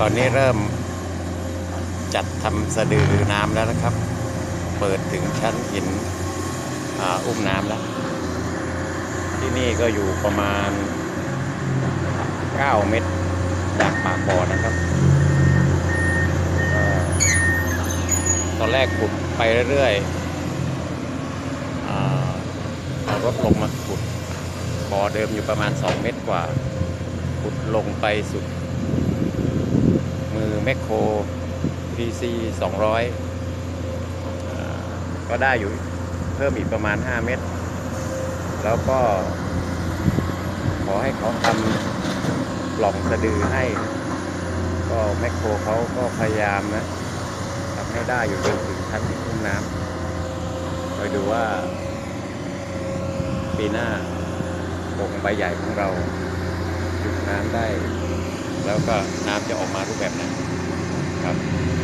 ตอนนี้เริ่มจัดทำสะดือน้ำแล้วนะครับ เปิดถึงชั้นหินออุ้มน้ำแล้ว ที่นี่ก็อยู่ประมาณ 9 เมตรจากปากบ่อนะครับตอนแรกขุดไปเรื่อยๆเอารถลงมาขุดบ่อเดิมอยู่ประมาณ 2 เมตรกว่า ขุดลงไปสุด แมคโคร PC 200อ่าก็ได้อยู่เพิ่มอีกประมาณ 5 เมตร แล้วก็ ขอให้เขาทำปล่องสะดือให้ ก็แมคโครเขาก็พยายามนะทำให้ได้อยู่จนถึงชั้นที่ลุ่มน้ำคอยดูว่า ปีหน้าโป่งใบใหญ่ของเราหยุดน้ำได้ แล้วก็น้ำจะออกมารูปแบบไหน ครับ